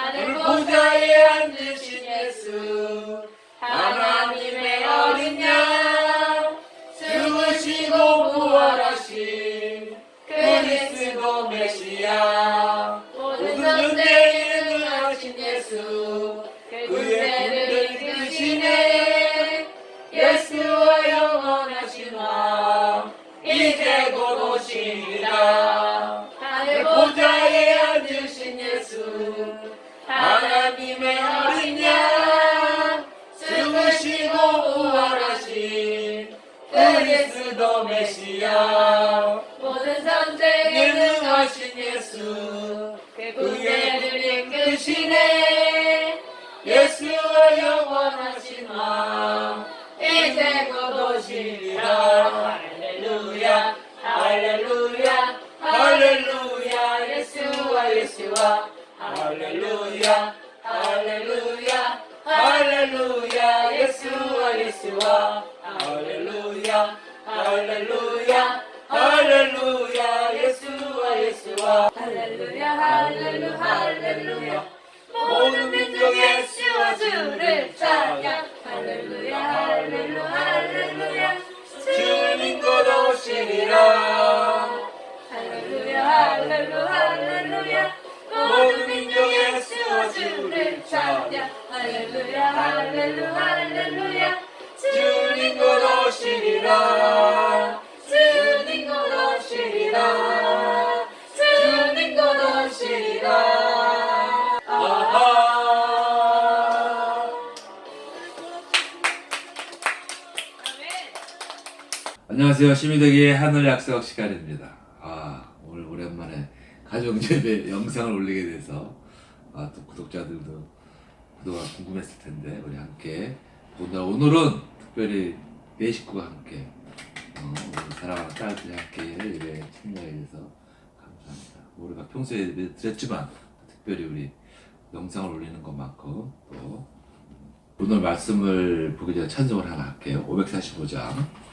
하 능하신 예수 그의 분을 이끄시네. 예수와 영원하신 왕 이제 곧 오시리라. 할렐루야 할렐루야 할렐루야. 예수와 예수와 할렐루야 할렐루야 할렐루야. 예수와 예수와 안녕하세요. 시민대기의 하늘 약속 시간입니다. 아, 오늘 오랜만에 예배 영상을 올리게 돼서 아, 또 구독자들도 그동안 궁금했을 텐데 우리 함께 보다 오늘은 특별히 내 식구가 함께 어, 사랑하는 딸들이 함께 예배에 참여해 주셔서 감사합니다. 우리가 평소에 예배 드렸지만 특별히 우리 영상을 올리는 것만큼 또 오늘 말씀을 보기 전에 찬송을 하나 할게요. 545장.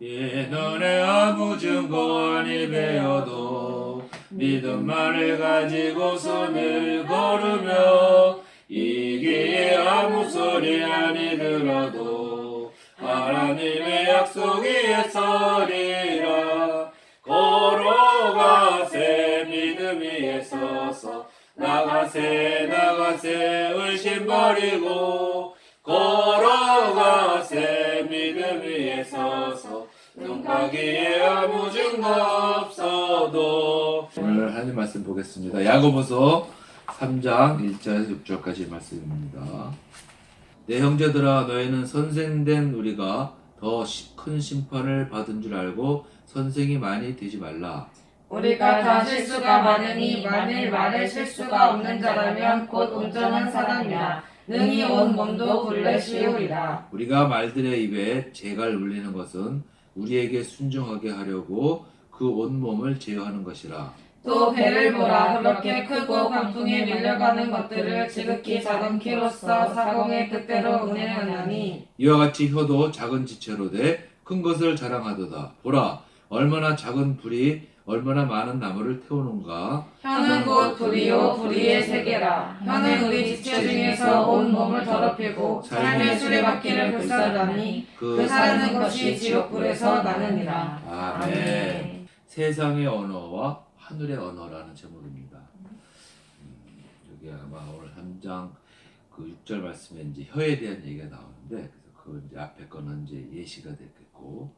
이 눈에 아무 증거 아니 배어도 믿음만을 가지고 손을 걸으며 이기에 아무 소리 아니 들어도 하나님의 약속이 서리라. 걸어가세 믿음 위에 서서 나가세 나가세 의심 버리고 걸어가세 믿음 위에 서서 눈가기에 아무 증거 없어도. 오늘 하나님 말씀 보겠습니다. 야고보서 3장 1절에서 6절까지 말씀입니다. 내 형제들아 너희는 선생된 우리가 더 큰 심판을 받은 줄 알고 선생이 많이 되지 말라. 우리가 다 실수가 많으니 만일 말에 실수가 없는 자라면 곧 온전한 사람이라. 능히 온 몸도 굴레 씌우리라. 우리가 말들의 입에 재갈 울리는 것은 우리에게 순종하게 하려고 그 온몸을 제어하는 것이라. 또 배를 보라 그렇게 크고 광풍에 밀려가는 것들을 지극히 작은 키로서 사공의 뜻대로 운행하나니 이와 같이 혀도 작은 지체로 돼 큰 것을 자랑하도다. 보라, 얼마나 작은 불이 얼마나 많은 나무를 태우는가. 혀는 곧 불이요 불이의 세계라 혀는 우리 지체 중에서 온 몸을 더럽히고 삶의 수레바퀴를 불사르니 그 사르는 것이 지옥불에서 나느니라 아멘. 세상의 언어와 하늘의 언어라는 제목입니다. 음, 여기 아마 오늘 3장 그 6절 말씀에 이제 혀에 대한 얘기가 나오는데 그래서 그 이제 앞에 거는 이제 예시가 됐겠고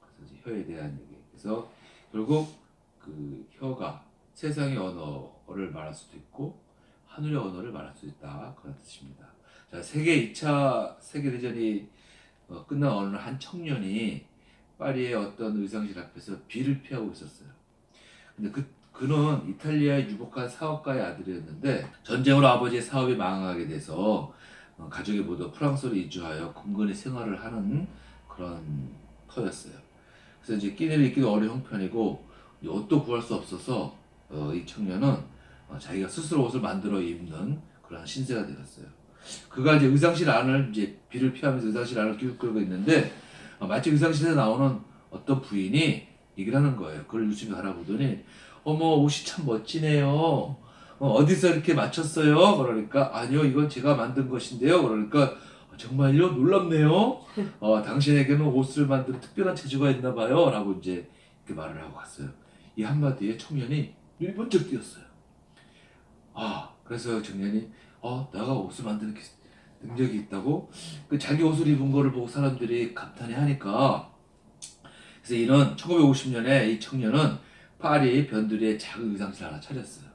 그래서 이제 혀에 대한 얘기. 그래서 결국 그 혀가 세상의 언어를 말할 수도 있고 하늘의 언어를 말할 수 있다 그런 뜻입니다. 자 세계 2차 세계 대전이 어, 끝난 어느 날한 청년이 파리의 어떤 의상실 앞에서 비를 피하고 있었어요. 근데 그 그는 이탈리아의 유복한 사업가의 아들이었는데 전쟁으로 아버지의 사업이 망하게 돼서 어, 가족이 모두 프랑스로 이주하여 근근히 생활을 하는 그런 터였어요. 그래서 이제 끼니를 입기도 어려운 형편이고 이 옷도 구할 수 없어서 어, 이 청년은 어, 자기가 스스로 옷을 만들어 입는 그런 신세가 되었어요. 그가 이제 의상실 안을 이제 비를 피하면서 의상실 안을 끼고 끌고 있는데 어, 마치 의상실에 나오는 어떤 부인이 얘기를 하는 거예요. 그걸 유심히 알아보더니 어머 옷이 참 멋지네요. 어, 어디서 이렇게 맞췄어요? 그러니까 아니요 이건 제가 만든 것인데요. 그러니까 "어, 정말요 놀랍네요. 어, 당신에게는 옷을 만드는 특별한 재주가 있나 봐요. 라고 이제 이렇게 말을 하고 갔어요. 이 한마디에 청년이 눈이 번쩍 띄었어요. 아 그래서 청년이 어 내가 옷을 만드는 기- 능력이 있다고 그 자기 옷을 입은 거를 보고 사람들이 감탄해 하니까 그래서 이는 1950년에 이 청년은 파리 변두리에 작은 의상실 하나 차렸어요.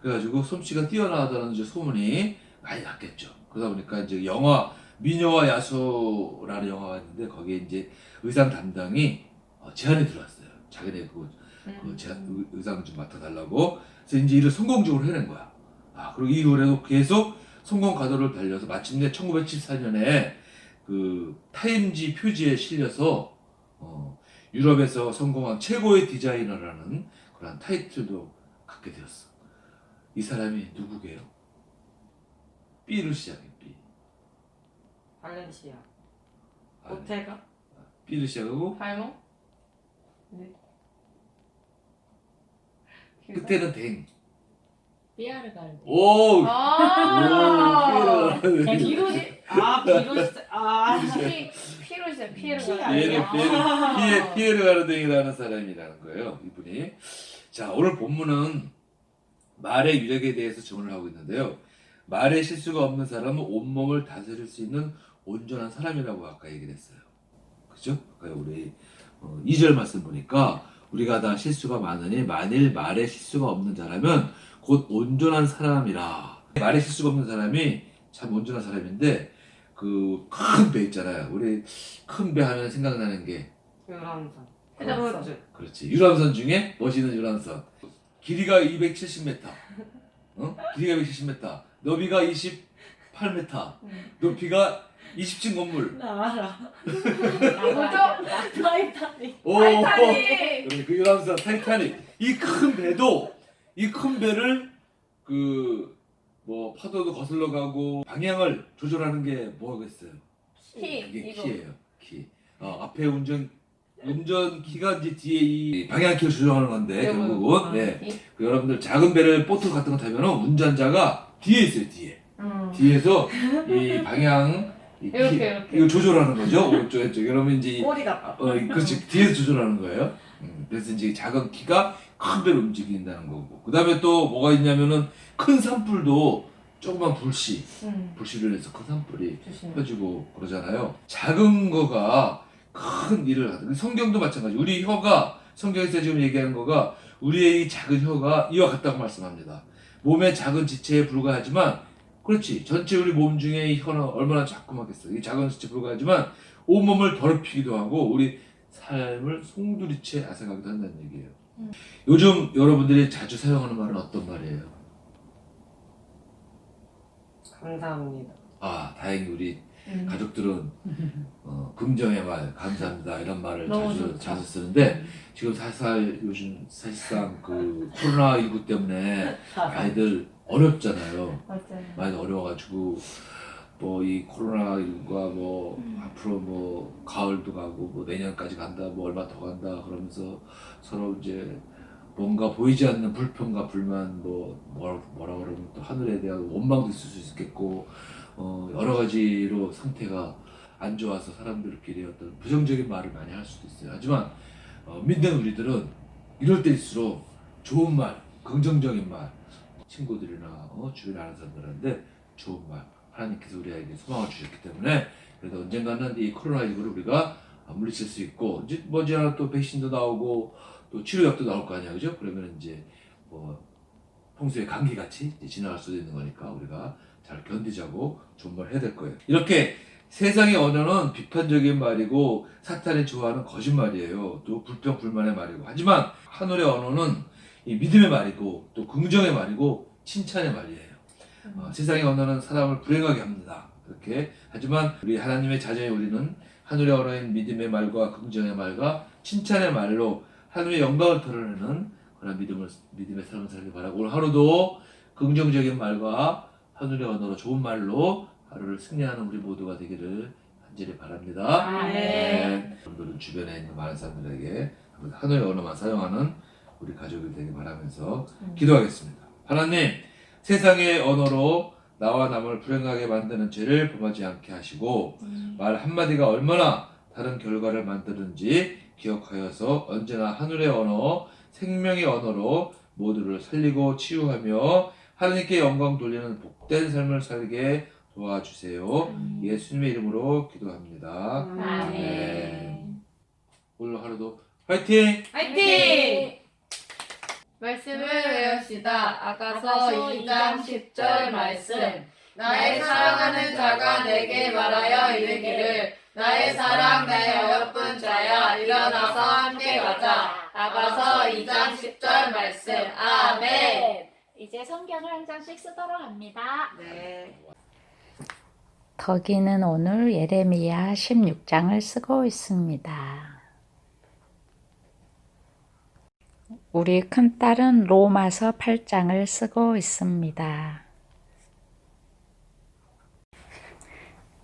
그래가지고 솜씨가 뛰어나다는 소문이 많이 났겠죠. 그러다 보니까 이제 영화 미녀와 야수라는 영화가 있는데 거기에 이제 의상 담당이 어, 제안이 들어왔어요. 자기네 그, 그 제안, 의- 의상 좀 맡아달라고. 그래서 이제 일을 성공적으로 해낸 거야. 아 그리고 이 노래도 계속 성공 가도를 달려서 마침내 1974년에 그 타임지 표지에 실려서 어, 유럽에서 성공한 최고의 디자이너라는 그런 타이틀도 갖게 되었어. 이 사람이 누구게요? B로 시작해 B. 발렌시아. 아니, 오테가. B로 시작하고 팔모. 그때는 댕. 삐아르 가르데. 오. 아. 오. 비로 아 비로 아 피 피로 시작 피에르 피 가르데. 피에르 아니야? 피에르 피에 피에르 가르댕이라는 사람이라는 거예요. 이분이. 자 오늘 본문은 말의 위력에 대해서 증언을 하고 있는데요. 말의 실수가 없는 사람은 온몸을 다스릴 수 있는 온전한 사람이라고 아까 얘기를 했어요. 그죠? 아까 우리 어, 2절 말씀 보니까 우리가 다 실수가 많으니 만일 말의 실수가 없는 자라면 곧 온전한 사람이라. 말의 실수가 없는 사람이 참 온전한 사람인데 그 큰 배 있잖아요. 우리 큰 배 하면 생각나는 게 유람선. 해적선. 그렇지. 유람선 중에 멋있는 유람선. 길이가 270m. 어? 길이가 270m. 너비가 28m. 높이가 20층 건물. 나 알아. 뭐죠? 타이타닉. 오. 타이타닉. 그 유람선 타이타닉. 이 큰 배도 이 큰 배를 그 뭐 파도도 거슬러 가고 방향을 조절하는 게 뭐겠어요? 키 이게 이거. 키예요. 키. 어, 앞에 운전 운전 키가 이제 뒤에 이 방향 키를 조정하는 건데 이거 결국은 아, 네. 키. 그 여러분들 작은 배를 보트 같은 거 타면은 운전자가 뒤에 있어요 뒤에 음. 뒤에서 이 방향 이 이렇게, 이렇게. 이거 조절하는 거죠 오른쪽 왼쪽 여러분 이제 이- 꼬리 같다. 어 그렇지 뒤에서 조절하는 거예요 음, 그래서 이제 작은 키가 큰 배를 움직인다는 거고 그 다음에 또 뭐가 있냐면은 큰 산불도 조그만 불씨 음. 불씨를 내서 큰 산불이 조심. 펴지고 그러잖아요. 작은 거가 큰 일을 하든 성경도 마찬가지. 우리 혀가 성경에서 지금 얘기하는 거가 우리의 이 작은 혀가 이와 같다고 말씀합니다. 몸의 작은 지체에 불과하지만 그렇지 전체 우리 몸 중에 이 혀는 얼마나 자꾸하겠어. 이 작은 지체에 불과하지만 온 몸을 더럽히기도 하고 우리 삶을 송두리째 앗아가기도 한다는 얘기예요. 음. 요즘 여러분들이 자주 사용하는 말은 어떤 말이에요? 감사합니다. 아 다행히 우리 음. 가족들은 어, 긍정의 말, 감사합니다 이런 말을 자주. 자주 쓰는데 지금 사실 요즘 사실상 그 코로나 19 때문에 아이들 어렵잖아요. 맞아요. 많이 어려워가지고 뭐 이 코로나 19가 뭐 음. 앞으로 뭐 가을도 가고 뭐 내년까지 간다, 뭐 얼마 더 간다 그러면서 서로 이제 뭔가 보이지 않는 불평과 불만 뭐 뭐라, 뭐라 그러면 또 하늘에 대한 원망도 있을 수 있겠고 어 여러 가지로 상태가 안 좋아서 사람들끼리 어떤 부정적인 말을 많이 할 수도 있어요. 하지만 어, 믿는 우리들은 이럴 때일수록 좋은 말, 긍정적인 말, 친구들이나 어, 주변 아는 사람들한테 좋은 말, 하나님께서 우리에게 소망을 주셨기 때문에 그래도 언젠가는 이 코로나19를 우리가 물리칠 수 있고 이제 머지않아 또 백신도 나오고 또 치료약도 나올 거 아니야, 그죠? 그러면 이제 뭐 평소에 감기 같이 이제 지나갈 수도 있는 거니까 우리가 잘 견디자고 좋은 말 해야 될 거예요. 이렇게 세상의 언어는 비판적인 말이고 사탄이 좋아하는 거짓말이에요. 또 불평 불만의 말이고 하지만 하늘의 언어는 이 믿음의 말이고 또 긍정의 말이고 칭찬의 말이에요. 어, 세상의 언어는 사람을 불행하게 합니다. 그렇게 하지만 우리 하나님의 자녀의 우리는 하늘의 언어인 믿음의 말과 긍정의 말과 칭찬의 말로 하늘의 영광을 드러내는 그런 믿음을 믿음의 삶을 살기 바라고 오늘 하루도 긍정적인 말과 하늘의 언어로 좋은 말로 하루를 승리하는 우리 모두가 되기를 간절히 바랍니다. 아멘. 네. 여러분들은 주변에 있는 많은 사람들에게 그 하늘의 언어만 사용하는 우리 가족이 되길 바라면서 기도하겠습니다. 하나님, 세상의 언어로 나와 남을 불행하게 만드는 죄를 범하지 않게 하시고 말 한마디가 얼마나 다른 결과를 만드는지 기억하여서 언제나 하늘의 언어, 생명의 언어로 모두를 살리고 치유하며 하나님께 영광 돌리는 복된 삶을 살게 도와주세요. 예수님의 이름으로 기도합니다. 아멘. 오늘 하루도 화이팅! 화이팅! 말씀을 외웁시다. 아가서 2장 10절 말씀. 나의 사랑하는 자가 내게 말하여 이르기를 나의 사랑 나의 어여쁜 자야 일어나서 함께 가자. 아가서 2장 10절 말씀. 아멘. 이제 성경을 한 장씩 쓰도록 합니다. 네. 덕이는 오늘 예레미야 16장을 쓰고 있습니다. 우리 큰딸은 로마서 8장을 쓰고 있습니다.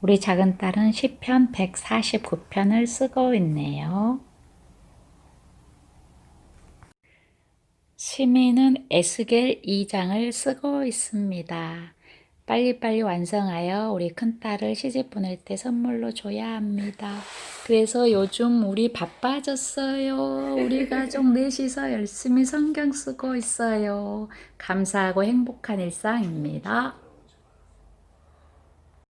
우리 작은딸은 시편 149편을 쓰고 있네요. 시민은 에스겔 2장을 쓰고 있습니다. 빨리빨리 완성하여 우리 큰딸을 시집 보낼 때 선물로 줘야 합니다. 그래서 요즘 우리 바빠졌어요. 우리 가족 넷이서 열심히 성경 쓰고 있어요. 감사하고 행복한 일상입니다.